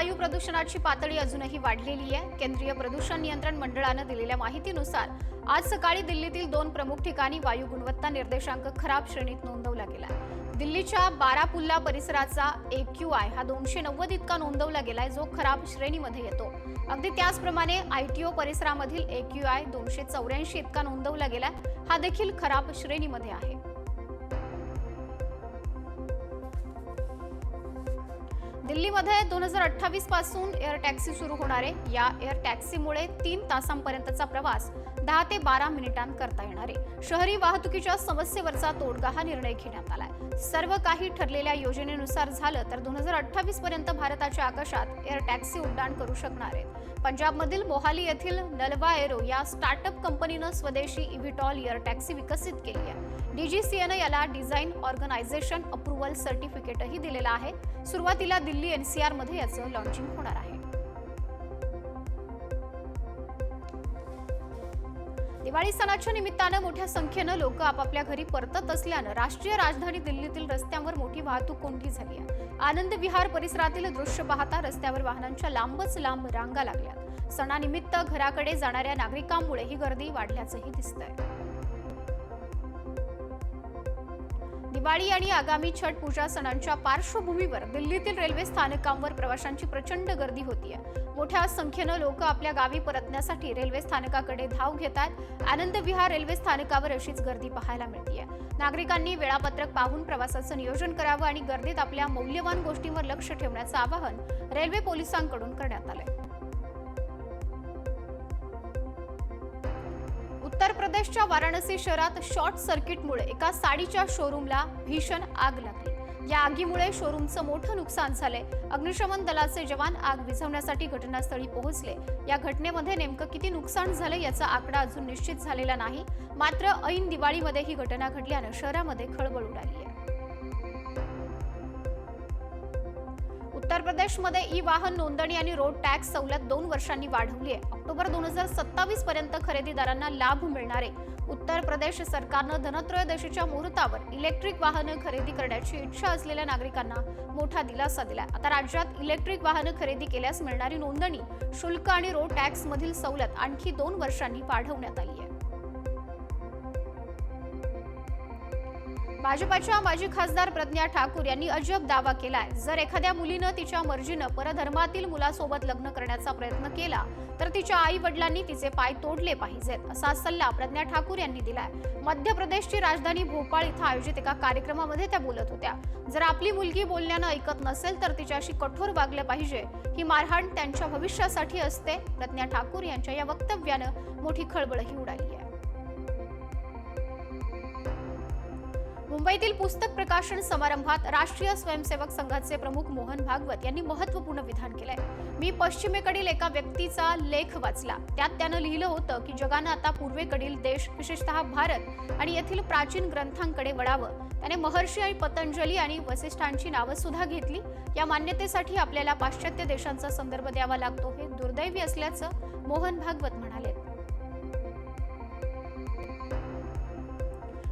वायू प्रदूषणाची पातळी अजूनही वाढलेली आहे. केंद्रीय प्रदूषण नियंत्रण मंडळानं दिलेल्या माहितीनुसार आज सकाळी दिल्लीतील दोन प्रमुख ठिकाणी वायू गुणवत्ता निर्देशांक खराब श्रेणीत नोंदवला गेला दिल्लीच्या बारापुल्ला परिसराचा एक्यू आय हा दोनशे नव्वद इतका नोंदवला गेलाय जो खराब श्रेणीमध्ये येतो. अगदी त्याचप्रमाणे आयटीओ परिसरामधील एक्यू आय दोनशे चौऱ्याऐंशी इतका नोंदवला गेलाय हा देखील खराब श्रेणीमध्ये आहे. दिल्लीमध्ये दोन हजार अठ्ठावीसपासून एअर टॅक्सी सुरू होणार आहे. या एअर टॅक्सीमुळे तीन तासांपर्यंतचा प्रवास दहा ते बारा मिनिटांत करता येणार आहे. शहरी वाहतुकीच्या समस्येवरचा तोडगा हा निर्णय घेण्यात आलाय. सर्व काही ठरलेल्या योजनेनुसार झालं तर दोन हजार अठ्ठावीस पर्यंत भारताच्या आकाशात एअर टॅक्सी उड्डाण करू शकणार आहेत. पंजाबमधील मोहाली येथील नलवा एरो या स्टार्टअप कंपनीनं स्वदेशी इव्हिटॉल एअर टॅक्सी विकसित केली आहे. डीजीसीएनं याला डिझाईन ऑर्गनायझेशन अप्रुव्हल सर्टिफिकेटही दिलेलं आहे. सुरुवातीला दिल्ली एनसीआरमध्ये याचं लॉन्चिंग होणार आहे. दिवाळी सणाच्या निमित्तानं मोठ्या संख्येनं लोक आपापल्या घरी परतत असल्यानं राष्ट्रीय राजधानी दिल्लीतील रस्त्यांवर मोठी वाहतूक कोंडी झाली आहे. आनंद विहार परिसरातील दृश्य पाहता रस्त्यावर वाहनांच्या लांबच लांब रांगा लागल्या. सणानिमित्त घराकडे जाणाऱ्या नागरिकांमुळे ही गर्दी वाढल्याचंही दिसतंय. दिवाळी आणि आगामी छठ पूजा सणांच्या पार्श्वभूमीवर दिल्लीतील रेल्वे स्थानकांवर प्रवाशांची प्रचंड गर्दी होती मोठ्या संख्येनं लोक आपल्या गावी परतण्यासाठी रेल्वे स्थानकाकडे धाव घेत आहेत आनंद विहार रेल्वे स्थानकावर अशीच गर्दी पाहायला मिळतीये. नागरिकांनी वेळापत्रक पाहून प्रवासाचं नियोजन करावं आणि गर्दीत आपल्या मौल्यवान गोष्टींवर लक्ष ठेवण्याचं आवाहन रेल्वे पोलिसांकडून करण्यात आलंय. प्रदेशच्या वाराणसी शहरात शॉर्ट सर्किटमुळे एका साडीच्या शोरूमला भीषण आग लागली. या आगीमुळे शोरूमचं मोठं नुकसान झालंय. अग्निशमन दलाचे जवान आग विझवण्यासाठी घटनास्थळी पोहोचले. या घटनेमध्ये नेमकं किती नुकसान झालं याचा आकडा अजून निश्चित झालेला नाही. मात्र ऐन दिवाळीमध्ये ही घटना घडल्यानं शहरामध्ये खळबळ उडाली आहे. उत्तर प्रदेशमध्ये ई वाहन नोंदणी आणि रोड टॅक्स सवलत दोन वर्षांनी वाढवली आहे. ऑक्टोबर दोन हजार सत्तावीस पर्यंत खरेदीदारांना लाभ मिळणार आहे. उत्तर प्रदेश सरकारनं धनत्रयोदशीच्या मुहूर्तावर इलेक्ट्रिक वाहनं खरेदी करण्याची इच्छा असलेल्या नागरिकांना मोठा दिलासा दिला आता राज्यात इलेक्ट्रिक वाहनं खरेदी केल्यास मिळणारी नोंदणी शुल्क आणि रोड टॅक्समधील सवलत आणखी दोन वर्षांनी वाढवण्यात आली आहे. भाजपाच्या माजी खासदार प्रज्ञा ठाकूर यांनी अजब दावा केलाय. जर एखाद्या मुलीनं तिच्या मर्जीनं परधर्मातील मुलासोबत लग्न करण्याचा प्रयत्न केला तर तिच्या आई वडिलांनी तिचे पाय तोडले पाहिजेत असा सल्ला प्रज्ञा ठाकूर यांनी दिलाय. मध्य प्रदेशची राजधानी भोपाळ इथं आयोजित एका कार्यक्रमामध्ये त्या बोलत होत्या. जर आपली मुलगी बोलण्यानं ऐकत नसेल तर तिच्याशी कठोर वागलं पाहिजे. ही मारहाण त्यांच्या भविष्यासाठी असते प्रज्ञा ठाकूर यांच्या या वक्तव्यानं मोठी खळबळही उडाली आहे. मुंबईतील पुस्तक प्रकाशन समारंभात राष्ट्रीय स्वयंसेवक संघाचे प्रमुख मोहन भागवत यांनी महत्त्वपूर्ण विधान केलंय. मी पश्चिमेकडील एका व्यक्तीचा लेख वाचला. त्यात त्यानं लिहिलं होतं की जगानं आता पूर्वेकडील देश विशेषतः भारत आणि येथील प्राचीन ग्रंथांकडे वळावं. त्याने महर्षी आणि पतंजली आणि वसिष्ठांची नावं सुद्धा घेतली. या मान्यतेसाठी आपल्याला पाश्चात्य देशांचा संदर्भ द्यावा लागतो हे दुर्दैवी असल्याचं मोहन भागवत म्हणाले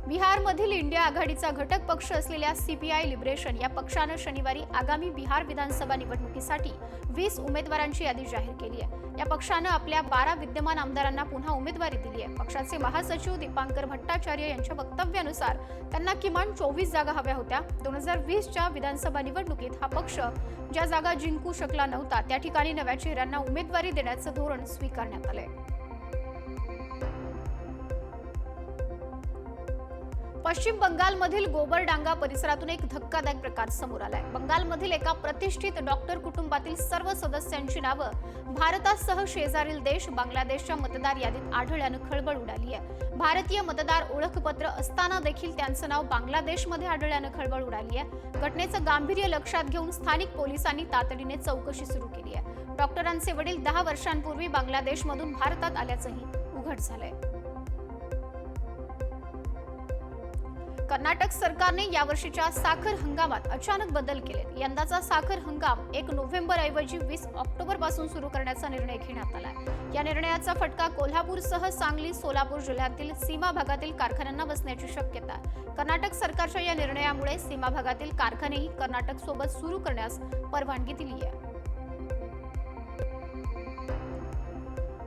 बिहारमधील इंडिया आघाडीचा घटक पक्ष असलेल्या सीपीआय लिबरेशन या पक्षानं शनिवारी आगामी बिहार विधानसभा निवडणुकीसाठी वीस उमेदवारांची यादी जाहीर केली आहे. या पक्षानं आपल्या बारा विद्यमान आमदारांना पुन्हा उमेदवारी दिली आहे. पक्षाचे महासचिव दीपांकर भट्टाचार्य यांच्या वक्तव्यानुसार त्यांना किमान चोवीस जागा हव्या होत्या. दोन हजार वीसच्या विधानसभा निवडणुकीत हा पक्ष ज्या जागा जिंकू शकला नव्हता त्या ठिकाणी नव्या चेहऱ्यांना उमेदवारी देण्याचं धोरण स्वीकारण्यात आलंय. पश्चिम बंगालमधील गोबरडांगा परिसरातून एक धक्कादायक प्रकार समोर आलाय. बंगालमधील एका प्रतिष्ठित डॉक्टर कुटुंबातील सर्व सदस्यांची नावं भारतासह शेजारील देश बांगलादेशच्या मतदार यादीत आढळल्यानं खळबळ उडाली आहे. भारतीय मतदार ओळखपत्र असताना देखील त्यांचं नाव बांगलादेशमध्ये आढळल्यानं खळबळ उडाली आहे. घटनेचं गांभीर्य लक्षात घेऊन स्थानिक पोलिसांनी तातडीने चौकशी सुरू केली आहे. डॉक्टरांचे वडील दहा वर्षांपूर्वी बांगलादेशमधून भारतात आल्याचंही उघड झालंय. कर्नाटक सरकारने यावर्षीच्या साखर हंगामात अचानक बदल केले. यंदाचा साखर हंगाम एक नोव्हेंबर ऐवजी वीस ऑक्टोबरपासून सुरू करण्याचा निर्णय घेण्यात आला या निर्णयाचा फटका कोल्हापूरसह सांगली सोलापूर जिल्ह्यातील सीमा भागातील कारखान्यांना बसण्याची शक्यता. कर्नाटक सरकारच्या या निर्णयामुळे सीमा भागातील कारखानेही कर्नाटक सोबत सुरू करण्यास परवानगी दिली आहे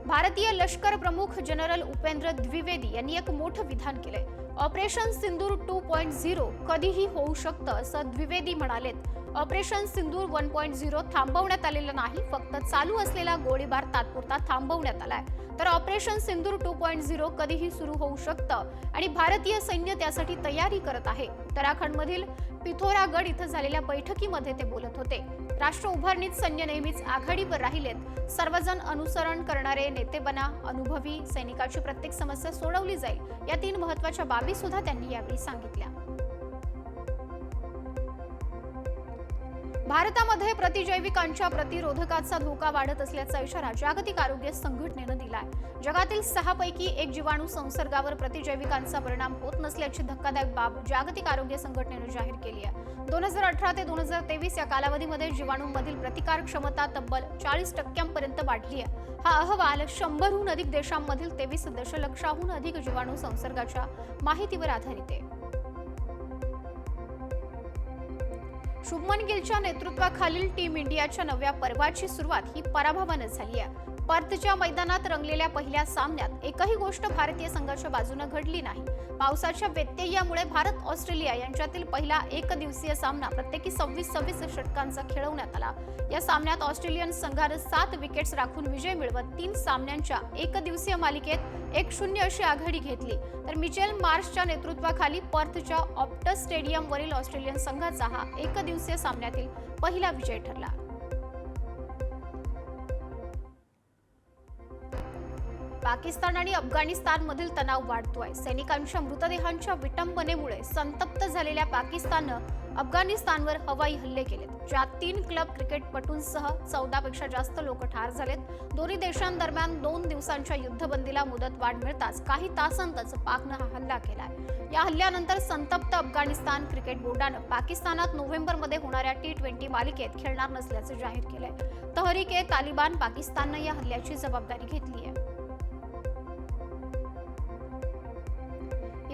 भारतीय लष्कर प्रमुख जनरल उपेंद्र द्विवेदी यांनी एक मोठं विधान केलंय. Operation Sindoor two point zero कधीही होऊ शकतं असं द्विवेदी म्हणालेत. Operation Sindoor one point zero थांबवण्यात आलेलं नाही फक्त चालू असलेला गोळीबार तात्पुरता थांबवण्यात आलाय. तर operation Sindoor two point zero कधीही सुरू होऊ शकतं आणि भारतीय सैन्य त्यासाठी तयारी करत आहे. उत्तराखंडमधील पिथोरागड इथं झालेल्या बैठकीमध्ये ते बोलत होते. राष्ट्र उभारणीत सैन्य नेहमीच आघाडीवर राहिलेत. सर्वजण अनुसरण करणारे नेते बना अनुभवी सैनिकाची प्रत्येक समस्या सोडवली जाईल या तीन महत्त्वाच्या बाबी सुद्धा त्यांनी यावेळी सांगितल्या. भारतामध्ये प्रतिजैविकांच्या प्रतिरोधकाचा धोका वाढत असल्याचा इशारा जागतिक आरोग्य संघटनेनं दिलाय. जगातील सहा पैकी एक जीवाणू संसर्गावर प्रतिजैविकांचा परिणाम होत नसल्याची धक्कादायक बाब जागतिक आरोग्य संघटनेनं जाहीर केली आहे. दोन हजार अठरा ते दोन हजार तेवीस या कालावधीमध्ये जीवाणूंमधील प्रतिकार क्षमता तब्बल चाळीस टक्क्यांपर्यंत वाढली आहे. हा अहवाल शंभरहून अधिक देशांमधील तेवीस दशलक्षाहून अधिक जीवाणू संसर्गाच्या माहितीवर आधारित आहे. शुभमन गिलच्या नेतृत्वाखालील टीम इंडियाच्या नव्या पर्वाची सुरुवात ही पराभवानं झाली आहे. पर्थच्या मैदानात रंगलेल्या पहिल्या सामन्यात एकही गोष्ट भारतीय संघाच्या बाजूने घडली नाही. पावसाच्या व्यत्ययामुळे भारत ऑस्ट्रेलिया यांच्यातील पहिला एक दिवसीय सामना प्रत्येकी सव्वीस सव्वीस षटकांचा खेळवण्यात आला. या सामन्यात ऑस्ट्रेलियन संघाने सात विकेट्स राखून विजय मिळवत तीन सामन्यांच्या एक दिवसीय मालिकेत एक शून्य अशी आघाडी घेतली. तर मिचेल मार्शच्या नेतृत्वाखाली पर्थच्या ऑप्टस स्टेडियमवरील ऑस्ट्रेलियन संघाचा हा एक दिवसीय सामन्यातील पहिला विजय ठरला. पाकिस्तान आणि अफगाणिस्तानमधील तणाव वाढतोय. सैनिकांच्या मृतदेहांच्या विटंबनेमुळे संतप्त झालेल्या पाकिस्ताननं अफगाणिस्तानवर हवाई हल्ले केलेत. ज्यात तीन क्लब क्रिकेटपटूंसह चौदापेक्षा जास्त लोक ठार झालेत. दोन्ही देशांदरम्यान दोन दिवसांच्या युद्धबंदीला मुदत वाढ मिळताच काही तासांतच पाकनं हा हल्ला केलाय. या हल्ल्यानंतर संतप्त अफगाणिस्तान क्रिकेट बोर्डानं पाकिस्तानात नोव्हेंबरमध्ये होणाऱ्या टी ट्वेंटी मालिकेत खेळणार नसल्याचं जाहीर केलंय. तहरीके तालिबान पाकिस्ताननं या हल्ल्याची जबाबदारी घेतली आहे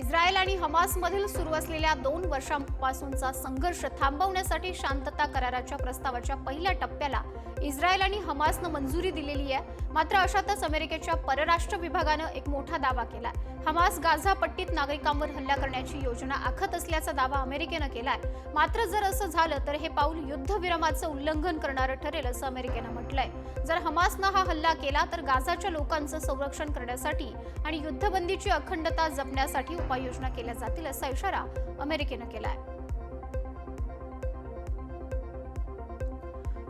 इस्रायल आणि हमासमधील सुरू असलेल्या दोन वर्षांपासूनचा संघर्ष थांबवण्यासाठी शांतता कराराच्या प्रस्तावाच्या पहिल्या टप्प्याला इस्रायल आणि हमासनं मंजुरी दिलेली आहे. मात्र अशातच अमेरिकेच्या परराष्ट्र विभागानं एक मोठा दावा केला हमास गाझा पट्टीत नागरिकांवर हल्ला करण्याची योजना आखत असल्याचा दावा अमेरिकेनं केलाय. मात्र जर असं झालं तर हे पाऊल युद्धविरामाचं उल्लंघन करणारं ठरेल असं अमेरिकेनं म्हटलंय. जर हमासनं हा हल्ला केला तर गाझाच्या लोकांचं संरक्षण करण्यासाठी आणि युद्धबंदीची अखंडता जपण्यासाठी उपाय उपाययोजना केल्या जातील असा इशारा अमेरिकेनं केलाय.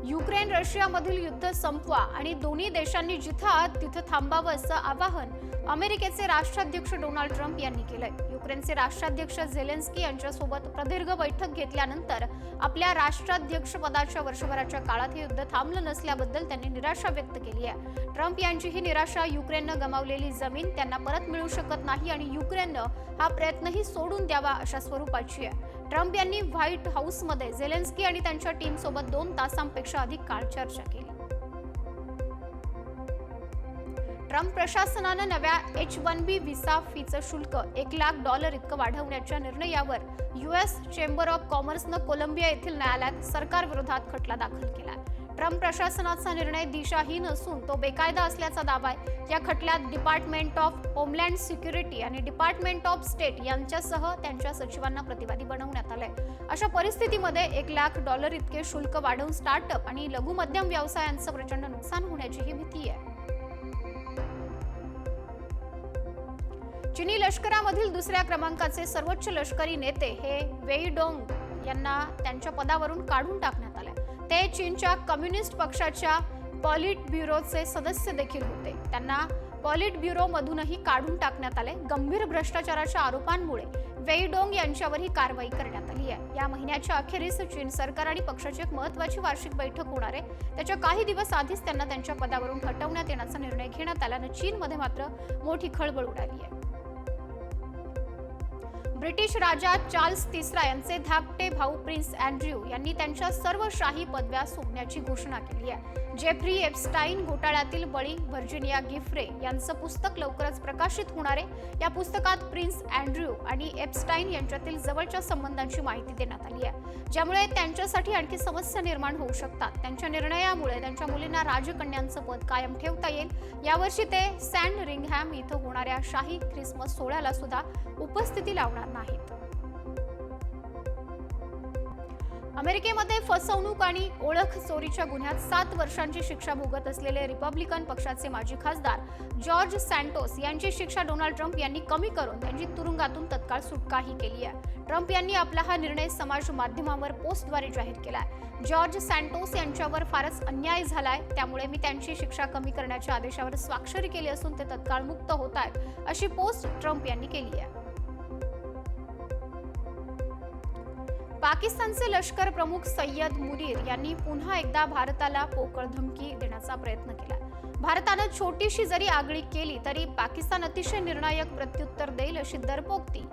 युक्रेन रशियामधील युद्ध संपवा आणि दोन्ही देशांनी जिथं तिथं थांबावं असं आवाहन अमेरिकेचे राष्ट्राध्यक्ष डोनाल्ड ट्रम्प यांनी केलंय. युक्रेनचे राष्ट्राध्यक्ष झेलेन्स्की यांच्यासोबत प्रदीर्घ बैठक घेतल्यानंतर आपल्या राष्ट्राध्यक्ष पदाच्या वर्षभराच्या काळात हे युद्ध थांबलं नसल्याबद्दल त्यांनी निराशा व्यक्त केली आहे. ट्रम्प यांची ही निराशा युक्रेननं गमावलेली जमीन त्यांना परत मिळू शकत नाही आणि युक्रेननं हा प्रयत्नही सोडून द्यावा अशा स्वरूपाची आहे. ट्रम्प यांनी व्हाईट हाऊसमध्ये झेलेन्स्की आणि त्यांच्या टीमसोबत दोन तासांपेक्षा अधिक काळ चर्चा केली. ट्रम्प प्रशासनानं नव्या एच वन बी व्हिसा फीचं शुल्क एक लाख डॉलर इतकं वाढवण्याच्या निर्णयावर युएस चेंबर ऑफ कॉमर्सनं कोलंबिया येथील न्यायालयात सरकारविरोधात खटला दाखल केला. ट्रम्प प्रशासनाचा निर्णय दिशाहीन असून तो बेकायदा असल्याचा दावा आहे. या खटल्यात डिपार्टमेंट ऑफ होमलँड सिक्युरिटी आणि डिपार्टमेंट ऑफ स्टेट यांच्यासह त्यांच्या सचिवांना प्रतिवादी बनवण्यात आलंय. अशा परिस्थितीमध्ये एक लाख डॉलर इतके शुल्क वाढवून स्टार्टअप आणि लघु मध्यम व्यवसायांचं प्रचंड नुकसान होण्याचीही भीती आहे. चिनी लष्करामधील दुसऱ्या क्रमांकाचे सर्वोच्च लष्करी नेते हे वेई डोंग यांना त्यांच्या पदावरून काढून टाकण्यात आले ते चीनच्या कम्युनिस्ट पक्षाच्या पॉलिट ब्युरोचे सदस्य देखील होते. त्यांना पॉलिट ब्युरो मधूनही काढून टाकण्यात आले गंभीर भ्रष्टाचाराच्या आरोपांमुळे वेईडोंग यांच्यावर ही कारवाई करण्यात आली आहे. या महिन्याच्या अखेरीस चीन सरकार आणि पक्षाची एक महत्वाची वार्षिक बैठक होणार आहे. त्याच्या काही दिवस आधीच त्यांना त्यांच्या पदावरून हटवण्यात येण्याचा निर्णय घेण्यात आल्यानं चीनमध्ये मात्र मोठी खळबळ उडाली आहे. ब्रिटिश राजा चार्ल्स तिसरा यांचे धाकटे भाऊ प्रिन्स अँड्र्यू यांनी त्यांच्या सर्व शाही पदव्या सोडण्याची घोषणा केली आहे. जेफ्री एप्स्टाईन घोटाळ्यातील बळी व्हर्जिनिया गिफ्रे यांचं पुस्तक लवकरच प्रकाशित होणार आहे. या पुस्तकात प्रिन्स अँड्र्यू आणि एप्स्टाईन यांच्यातील जवळच्या संबंधांची माहिती देण्यात आली आहे. ज्यामुळे त्यांच्यासाठी आणखी समस्या निर्माण होऊ शकतात. त्यांच्या निर्णयामुळे त्यांच्या मुलींना राजकन्यांचं पद कायम ठेवता येईल. यावर्षी ते सँड रिंगहॅम इथं होणाऱ्या शाही ख्रिसमस सोहळ्याला सुद्धा उपस्थिती लावणार नाहीत. अमेरिकेमध्ये फसवणूक आणि ओळख चोरीच्या गुन्ह्यात सात वर्षांची शिक्षा भोगत असलेले रिपब्लिकन पक्षाचे माजी खासदार जॉर्ज सँटोस यांची शिक्षा डोनाल्ड ट्रम्प यांनी कमी करून त्यांची तुरुंगातून तत्काळ सुटकाही केली आहे. ट्रम्प यांनी आपला हा निर्णय समाज माध्यमावर पोस्टद्वारे जाहीर केला आहे जॉर्ज सँटोस यांच्यावर फारच अन्याय झालाय त्यामुळे मी त्यांची शिक्षा कमी करण्याच्या आदेशावर स्वाक्षरी केली असून ते तत्काळ मुक्त होत आहेत अशी पोस्ट ट्रम्प यांनी केली आहे. पाकिस्तानचे लष्कर प्रमुख सय्यद मुनीर यांनी पुन्हा एकदा भारताला पोकळ धमकी देण्याचा प्रयत्न केला. भारतानं छोटीशी जरी आगळी केली तरी पाकिस्तान अतिशय निर्णायक प्रत्युत्तर देईल अशी दरपोक्ती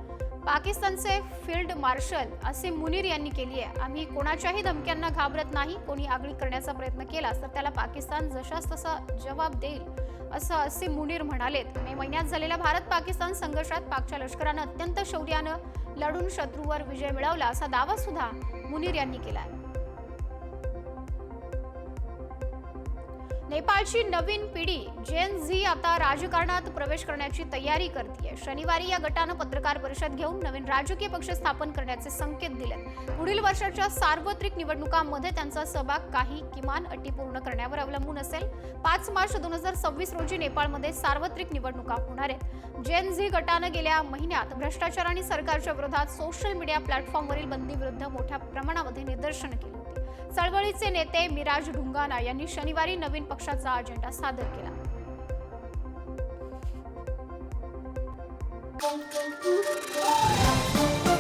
पाकिस्तानचे फील्ड मार्शल असे मुनीर यांनी केली आहे. आम्ही कोणाच्याही धमक्यांना घाबरत नाही कोणी आगळी करण्याचा प्रयत्न केला तर त्याला पाकिस्तान जशास तसा जबाब देईल असं असे मुनीर म्हणालेत. मे महिन्यात झालेल्या भारत पाकिस्तान संघर्षात पाकच्या लष्करानं अत्यंत शौर्यानं लढून शत्रूवर विजय मिळवला असा दावा सुद्धा मुनीर यांनी केलाय. नेपाळची नवीन पिढी जेन झी आता राजकारणात प्रवेश करण्याची तयारी करते शनिवारी या गटानं पत्रकार परिषद घेऊन नवीन राजकीय पक्ष स्थापन करण्याचे संकेत दिलेत. पुढील वर्षाच्या सार्वत्रिक निवडणुकांमध्ये त्यांचा सहभाग काही किमान अटी पूर्ण करण्यावर अवलंबून असेल. पाच मार्च दोन हजार सव्वीस रोजी नेपाळमध्ये सार्वत्रिक निवडणुका होणार आहेत. जेन झी गटानं गेल्या महिन्यात भ्रष्टाचार आणि सरकारच्या विरोधात सोशल मीडिया प्लॅटफॉर्मवरील बंदीविरुद्ध मोठ्या प्रमाणामध्ये निदर्शन केलं. चळवळीचे नेते मिराज ढुंगाना यांनी शनिवारी नवीन पक्षाचा अजेंडा सादर केला Thank you.